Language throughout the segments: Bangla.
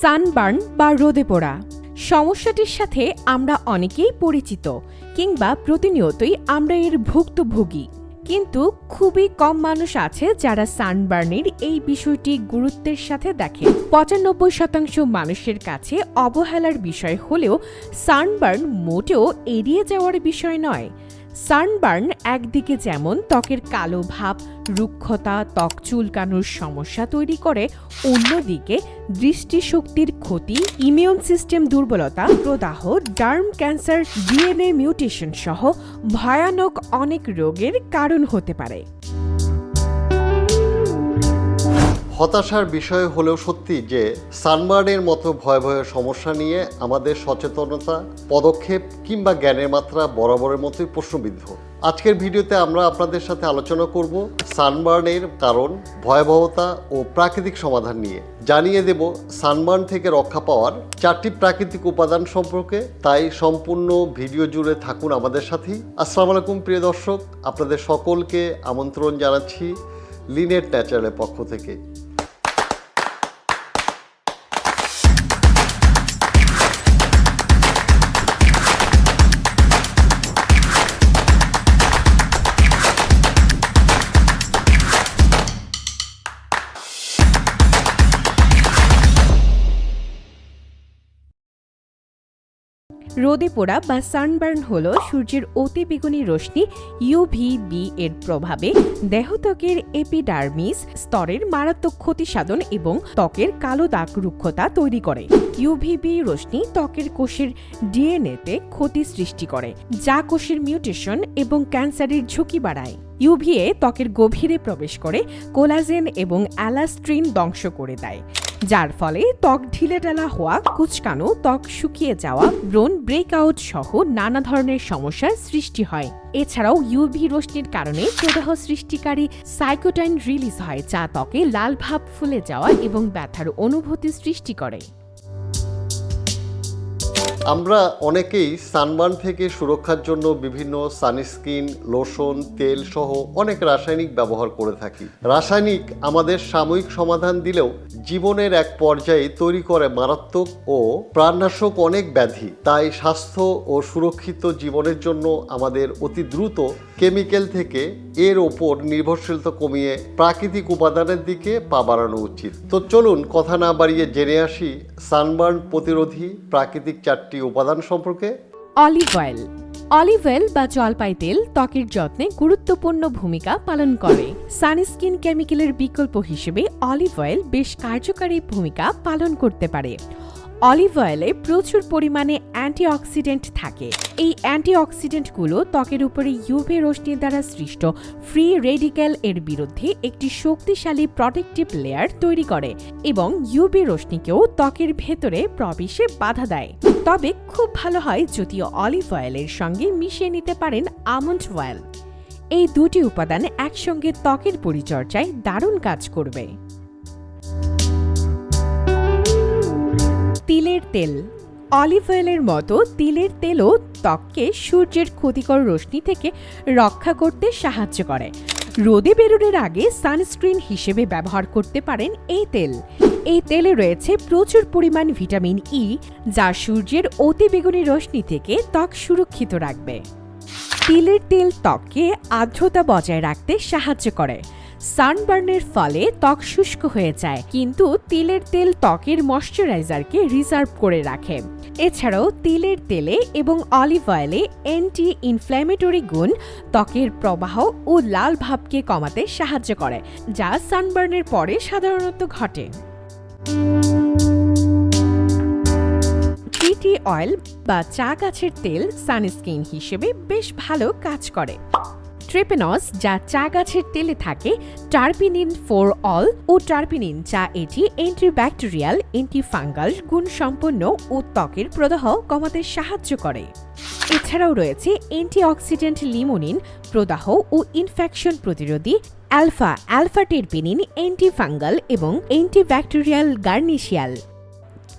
সানবার্ন বা রোদে পোড়া। সমস্যাটির সাথে আমরা অনেকেই পরিচিত, কিংবা প্রতিনিয়তই আমরা এর ভুক্তভোগী। কিন্তু খুবই কম মানুষ আছে যারা সানবার্নের এই বিষয়টি গুরুত্বের সাথে দেখে। পঁচানব্বই শতাংশ মানুষের কাছে অবহেলার বিষয় হলেও সানবার্ন মোটেও এড়িয়ে যাওয়ার বিষয় নয়। সানবার্ন একদিকে যেমন ত্বকের কালো ভাব, রুক্ষতা, ত্বক চুলকানোর সমস্যা তৈরি করে, অন্যদিকে দৃষ্টিশক্তির ক্ষতি, ইমিউন সিস্টেম দুর্বলতা, প্রদাহ, ডার্ম ক্যান্সার, ডিএনএ মিউটেশন সহ ভয়ানক অনেক রোগের কারণ হতে পারে। হতাশার বিষয় হলেও সত্যি যে সানবার্নের মতো ভয় ভয় সমস্যা নিয়ে আমাদের সচেতনতা, পদক্ষেপ কিংবা জ্ঞানের মাত্রা বরাবরের মতোই প্রশ্নবিদ্ধ। আজকের ভিডিওতে আমরা আপনাদের সাথে আলোচনা করব সানবার্নের কারণ, ভয়াবহতা ও প্রাকৃতিক সমাধান নিয়ে। জানিয়ে দেব সানবার্ন থেকে রক্ষা পাওয়ার চারটি প্রাকৃতিক উপাদান সম্পর্কে। তাই সম্পূর্ণ ভিডিও জুড়ে থাকুন আমাদের সাথেই। আসসালামু আলাইকুম, প্রিয় দর্শক। আপনাদের সকলকে আমন্ত্রণ জানাচ্ছি লিনেট ন্যাচারালের পক্ষ থেকে। রোদে পোড়া বা সানবার্ন হল সূর্যের অতি বেগুনি রশ্মি ইউভিবি এর প্রভাবে দেহত্বকের এপিডার্মিস স্তরের মারাত্মক ক্ষতি সাধন এবং ত্বকের কালো দাগ রুক্ষতা তৈরি করে। ইউভিবি রশ্মি ত্বকের কোষের ডিএনএতে ক্ষতি সৃষ্টি করে, যা কোষের মিউটেশন এবং ক্যান্সারের ঝুঁকি বাড়ায়। ইউভিএ ত্বকের গভীরে প্রবেশ করে কোলাজেন এবং অ্যালাস্ট্রিন ধ্বংস করে দেয়, যার ফলে ত্বক ঢিলেঢালা হওয়া, কুচকানো, ত্বক শুকিয়ে যাওয়া, ব্রণ ব্রেকআউট সহ নানা ধরনের সমস্যার সৃষ্টি হয়। এছাড়াও ইউভি রশ্মির কারণে প্রদাহ সৃষ্টিকারী সাইকোটাইন রিলিজ হয়, যা ত্বকে লাল ভাব ফুলে যাওয়া এবং ব্যথার অনুভূতি সৃষ্টি করে। আমরা অনেকেই সানবার্ন থেকে সুরক্ষার জন্য বিভিন্ন সানস্ক্রিন, লোশন, তেল সহ অনেক রাসায়নিক ব্যবহার করে থাকি। রাসায়নিক আমাদের সাময়িক সমাধান দিলেও জীবনের এক পর্যায়ে তৈরি করে মারাত্মক ও প্রাণনাশক অনেক ব্যাধি। তাই স্বাস্থ্য ও সুরক্ষিত জীবনের জন্য আমাদের অতি দ্রুত কেমিক্যাল থেকে এর ওপর নির্ভরশীলতা কমিয়ে প্রাকৃতিক উপাদানের দিকে পা বাড়ানো উচিত। তো চলুন কথা না বাড়িয়ে জেনে আসি সানবার্ন প্রতিরোধী প্রাকৃতিক চারটি উপাদান সম্পর্কে? Olive oil. অলিভ অয়েল বা জলপাই তেল ত্বকের যত্নে গুরুত্বপূর্ণ ভূমিকা পালন করে। সানস্কিন কেমিক্যালের বিকল্প হিসেবে অলিভ অয়েল বেশ কার্যকারী ভূমিকা পালন করতে পারে। অলিভ অয়েলে প্রচুর পরিমাণে অ্যান্টিঅক্সিডেন্ট থাকে। এই অ্যান্টিঅক্সিডেন্টগুলো ত্বকের উপরে ইউভি রশ্মির দ্বারা সৃষ্ট ফ্রি রেডিক্যাল এর বিরুদ্ধে একটি শক্তিশালী প্রটেক্টিভ লেয়ার তৈরি করে এবং ইউভি রশ্মিকেও ত্বকের ভেতরে প্রবেশে বাধা দেয়। তবে খুব ভালো হয় যদিও অলিভ অয়েলের সঙ্গে মিশিয়ে নিতে পারেন আমন্ড অয়েল। এই দুটি উপাদান একসঙ্গে ত্বকের পরিচর্যায় দারুণ কাজ করবে। তিলের তেল। অলিভ অয়েলের মতো তিলের তেলও ত্বককে সূর্যের ক্ষতিকর রশ্মি থেকে রক্ষা করতে সাহায্য করে। রোদে বেরোনোর আগে সানস্ক্রিন হিসেবে ব্যবহার করতে পারেন এই তেল। এই তেলে রয়েছে প্রচুর পরিমাণ ভিটামিন ই যা সূর্যের অতি বেগুনি রশ্মি থেকে ত্বক সুরক্ষিত রাখবে। তিলের তেল ত্বককে আর্দ্রতা বজায় রাখতে সাহায্য করে। সানবার্নের ফলে ত্বক শুষ্ক হয়ে যায়, কিন্তু তিলের তেল ত্বকের ময়শ্চারাইজারকে রিজার্ভ করে রাখে। এছাড়াও তিলের তেলে এবং অলিভ অয়েলে অ্যান্টি ইনফ্ল্যামেটরি গুণ ত্বকের প্রবাহ ও লাল ভাবকে কমাতে সাহায্য করে, যা সানবার্নের পরে সাধারণত ঘটে। টি অয়েল বা চা গাছের তেল সানস্ক্রিন হিসেবে বেশ ভালো কাজ করে। ট্রেপেনস যা চা গাছের তেলে থাকে টার্পিনিন ফোর অল ও টার্পিনিন যা এটি অ্যান্টিব্যাকটেরিয়াল অ্যান্টিফাঙ্গাল গুণ সম্পন্ন ও ত্বকের প্রদাহ কমাতে সাহায্য করে। এছাড়াও রয়েছে অ্যান্টিঅক্সিডেন্ট লিমোনিন প্রদাহ ও ইনফেকশন প্রতিরোধী অ্যালফা অ্যালফা টেরপিনিন অ্যান্টিফাঙ্গাল এবং অ্যান্টিব্যাকটেরিয়াল গার্নিশিয়াল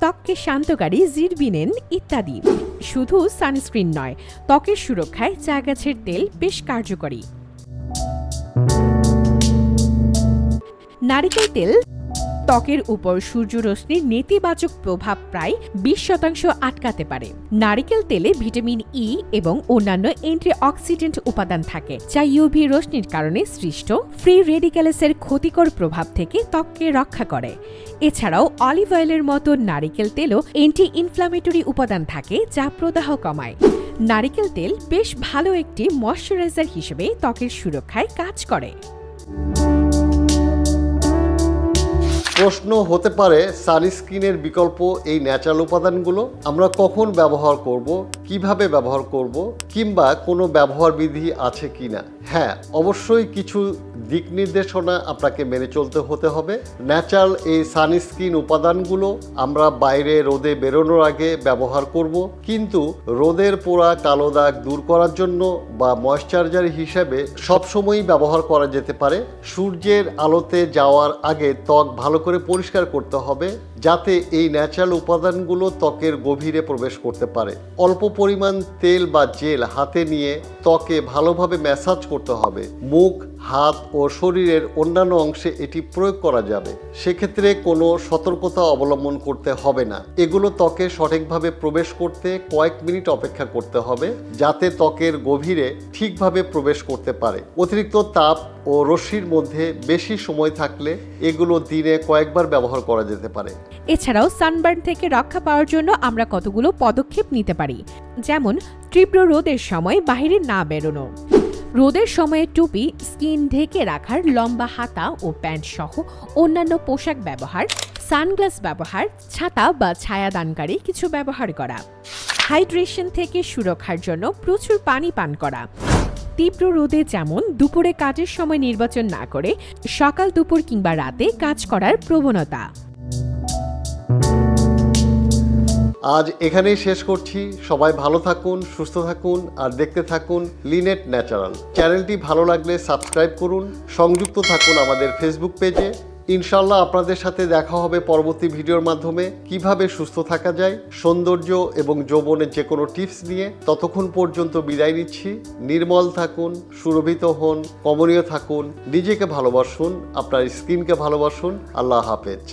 ত্বককে শান্তকারী জিরবিনেন ইত্যাদি। শুধু সানস্ক্রিন নয়, ত্বকের সুরক্ষায় চা গাছের তেল বেশ কার্যকরী। নারিকেল তেল ত্বকের উপর সূর্যরশ্মির নেতিবাচক প্রভাব প্রায় বিশ শতাংশ আটকাতে পারে। নারিকেল তেলে ভিটামিন ই এবং অন্যান্য অ্যান্টিঅক্সিডেন্ট উপাদান থাকে, যা ইউভি রশ্মির কারণে সৃষ্ট ফ্রি রেডিক্যালেসের ক্ষতিকর প্রভাব থেকে ত্বককে রক্ষা করে। এছাড়াও অলিভ অয়েলের মতো নারিকেল তেলও অ্যান্টি ইনফ্লামেটরি উপাদান থাকে, যা প্রদাহ কমায়। নারিকেল তেল বেশ ভালো একটি ময়শ্চারাইজার হিসেবে ত্বকের সুরক্ষায় কাজ করে। প্রশ্ন হতে পারে সানস্ক্রিনের বিকল্প এই ন্যাচারাল উপাদানগুলো আমরা কখন ব্যবহার করব, কীভাবে ব্যবহার করব, কিংবা কোনো ব্যবহার বিধি আছে কি না হ্যাঁ অবশ্যই কিছু দিক নির্দেশনা আপনাকে মেনে চলতে হতে হবে। ন্যাচারাল এই সানস্ক্রিন উপাদানগুলো আমরা বাইরে রোদে বেরোনোর আগে ব্যবহার করব। কিন্তু রোদের পোড়া কালো দাগ দূর করার জন্য বা ময়শ্চারাইজার হিসেবে সবসময়ই ব্যবহার করা যেতে পারে। সূর্যের আলোতে যাওয়ার আগে ত্বক ভালো করে পরিষ্কার করতে হবে। যাতে এই ন্যাচারাল উপাদানগুলো ত্বকের গভীরে প্রবেশ করতে পারে। অল্প পরিমাণ তেল বা জেল হাতে নিয়ে ত্বকে ভালোভাবে ম্যাসাজ করতে হবে। মুখ, হাত ও শরীরের অন্যান্য অংশে এটি প্রয়োগ করা যাবে। সেক্ষেত্রে কোনো সতর্কতা অবলম্বন করতে হবে না। এগুলো ত্বকে সঠিকভাবে প্রবেশ করতে কয়েক মিনিট অপেক্ষা করতে হবে, যাতে ত্বকের গভীরে ঠিকভাবে প্রবেশ করতে পারে। অতিরিক্ত তাপ ও রশ্মির মধ্যে বেশি সময় থাকলে এগুলো দিনে কয়েকবার ব্যবহার করা যেতে পারে। এছাড়াও সানবার্ন থেকে রক্ষা পাওয়ার জন্য আমরা কতগুলো পদক্ষেপ নিতে পারি? যেমন, তীব্র রোদের সময় বাইরে না বেরোনো। রোদের সময়ে টুপি, স্কিন ঢেকে রাখার লম্বা হাতা ও প্যান্ট সহ অন্যান্য পোশাক ব্যবহার, সানগ্লাস ব্যবহার, ছাতা বা ছায়াদানকারী কিছু ব্যবহার করা। হাইড্রেশন থেকে সুরক্ষার জন্য প্রচুর পানি পান করা। তীব্র রোদে যেমন দুপুরে কাজের সময় নির্বাচন না করে, সকাল দুপুর কিংবা রাতে কাজ করার প্রবণতা। আজ এখানেই শেষ করছি। সবাই ভালো থাকুন, সুস্থ থাকুন, আর দেখতে থাকুন লিনেট ন্যাচারাল। চ্যানেলটি ভালো লাগলে সাবস্ক্রাইব করুন। সংযুক্ত থাকুন আমাদের ফেসবুক পেজে। ইনশাল্লাহ আপনাদের সাথে দেখা হবে পরবর্তী ভিডিওর মাধ্যমে। কীভাবে সুস্থ থাকা যায়, সৌন্দর্য এবং যৌবনের যে কোনো টিপস নিয়ে। ততক্ষণ পর্যন্ত বিদায় নিচ্ছি। নির্মল থাকুন, সুরভিত হন, কমনীয় থাকুন, নিজেকে ভালোবাসুন, আপনার স্কিনকে ভালোবাসুন। আল্লাহ হাফেজ।